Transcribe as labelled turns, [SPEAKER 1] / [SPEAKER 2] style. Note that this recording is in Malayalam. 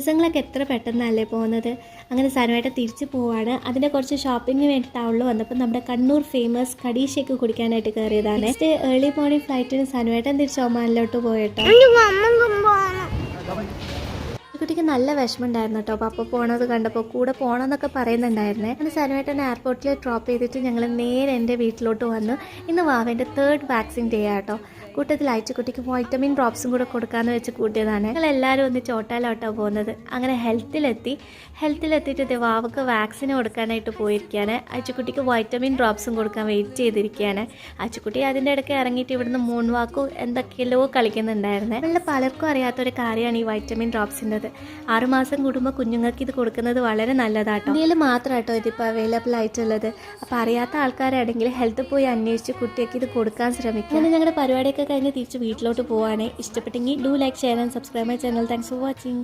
[SPEAKER 1] ദിവസങ്ങളൊക്കെ എത്ര പെട്ടെന്നല്ലേ പോകുന്നത്? അങ്ങനെ സാരമായിട്ട് തിരിച്ചു പോവാണ്. അതിന്റെ കുറച്ച് ഷോപ്പിങ്ങിന് വേണ്ടി ടൗണിൽ വന്നപ്പോൾ നമ്മുടെ കണ്ണൂർ ഫേമസ് കടി ഷേക്ക് കുടിക്കാനായിട്ട് കയറിയതാണ്. നെക്സ്റ്റ് ഏർലി മോർണിംഗ് ഫ്ലൈറ്റിന് സനുവായിട്ടും തിരിച്ച് ഒമാനിലോട്ട് പോയിട്ടോ. കുട്ടിക്ക് നല്ല വിഷമമുണ്ടായിരുന്നു കേട്ടോ. അപ്പോൾ പോണത് കണ്ടപ്പോൾ കൂടെ പോകണമെന്നൊക്കെ പറയുന്നുണ്ടായിരുന്നേ. അങ്ങനെ സനുവേട്ടനെ എയർപോർട്ടിൽ ഡ്രോപ്പ് ചെയ്തിട്ട് ഞങ്ങൾ നേരെ എന്റെ വീട്ടിലോട്ട് വന്നു. ഇന്ന് വാവേന്റെ തേർഡ് വാക്സിൻ ഡേ ആട്ടോ കൂട്ടത്തിൽ അയച്ചുകുട്ടിക്ക് വൈറ്റമിൻ ഡ്രോപ്സും കൂടെ കൊടുക്കാമെന്ന് വെച്ച് കൂട്ടിയതാണ്. ഞങ്ങൾ എല്ലാവരും ഒന്ന് ചോട്ടാലോട്ടോ പോകുന്നത്. അങ്ങനെ ഹെൽത്തിലെത്തി ഹെൽത്തിലെത്തിയിട്ട് ഇത് വാവക്ക് വാക്സിൻ കൊടുക്കാനായിട്ട് പോയിരിക്കുകയാണ് അച്ചുക്കുട്ടിക്ക് വൈറ്റമിൻ ഡ്രോപ്സും കൊടുക്കാൻ വെയിറ്റ് ചെയ്തിരിക്കുകയാണ് അച്ചുക്കുട്ടി അതിന്റെ ഇടയ്ക്ക് ഇറങ്ങിയിട്ട് ഇവിടുന്ന് മൂൺ വാക്കു എന്തൊക്കെയല്ലോ കളിക്കുന്നുണ്ടായിരുന്നേ. നമ്മളെ പലർക്കും അറിയാത്തൊരു കാര്യമാണ് ഈ വൈറ്റമിൻ ഡ്രോപ്സിന്റെത് ആറുമാസം കൂടുമ്പോൾ കുഞ്ഞുങ്ങൾക്ക് ഇത് കൊടുക്കുന്നത് വളരെ നല്ലതാട്ടോ. ഇന്ത്യയിൽ മാത്രമാട്ടോ ഇതിപ്പോൾ അവൈലബിൾ ആയിട്ടുള്ളത്. അപ്പോൾ അറിയാത്ത ആൾക്കാരാണെങ്കിൽ ഹെൽത്ത് പോയി അന്വേഷിച്ച് കുട്ടിയൊക്കെ ഇത് കൊടുക്കാൻ ശ്രമിക്കുക അങ്ങനെ ഞങ്ങളുടെ പരിപാടിയൊക്കെ കഴിഞ്ഞ് തിരിച്ച് വീട്ടിലോട്ട് പോവാണ്. ഇഷ്ടപ്പെട്ടെങ്കിൽ do like share subscribe my channel thanks for watching